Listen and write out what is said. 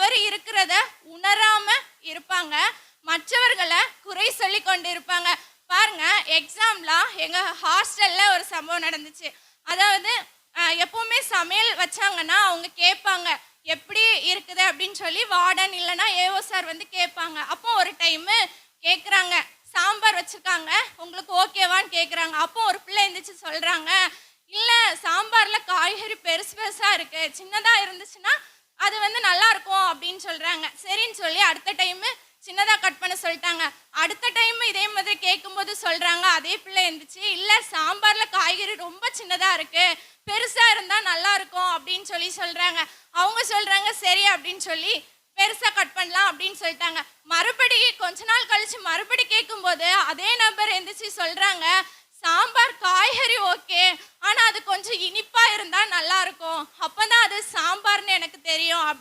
தவறு இருக்கிறத உணராம இருப்பாங்க. மற்றவர்களை குறை சொல்லி கொண்டு இருப்பாங்க பாருங்க எக்ஸாம்லாம் எங்க ஹாஸ்டல்ல ஒரு சம்பவம் நடந்துச்சு. அதாவது எப்போவுமே எப்பவுமே சமையல் வச்சாங்கன்னா அவங்க கேட்பாங்க எப்படி இருக்குது? அப்படின்னு சொல்லி வார்டன் இல்லைன்னா ஏஓ சார் வந்து கேட்பாங்க. அப்போ ஒரு டைமு கேட்குறாங்க சாம்பார் வச்சுருக்காங்க உங்களுக்கு ஓகேவான்னு கேட்குறாங்க அப்போ ஒரு பிள்ளை எழுந்திரிச்சு சொல்கிறாங்க இல்லை சாம்பாரில் காய்கறி பெருசு பெருசாக இருக்குது சின்னதாக இருந்துச்சுன்னா அது வந்து அப்படின்னு சொல்றாங்க. சரின்னு சொல்லி அடுத்த டைம் சின்னதா கட் பண்ண சொல்லிட்டாங்க. அடுத்த டைம் இதே மாதிரி கேட்கும்போது சொல்றாங்க அதே பிள்ளை எழுந்துச்சு இல்லை சாம்பார்ல காய்கறி ரொம்ப சின்னதா இருக்கு. பெருசா இருந்தால் நல்லா இருக்கும் அப்படின்னு சொல்லி சொல்றாங்க. அவங்க சொல்றாங்க சரி அப்படின்னு சொல்லி பெருசா கட் பண்ணலாம் அப்படின்னு சொல்லிட்டாங்க. மறுபடி கொஞ்ச நாள் கழிச்சு மறுபடி கேட்கும்போது அதே நபர் எழுந்துச்சு சொல்றாங்க சாம்பார் காய்கறி ஓகே ஆனா அது கொஞ்சம் இனிப்பா இருந்தால் நல்லா இருக்கும். அப்பதான் அது சாம்பார்னு எனக்கு தெரியும் அப்படி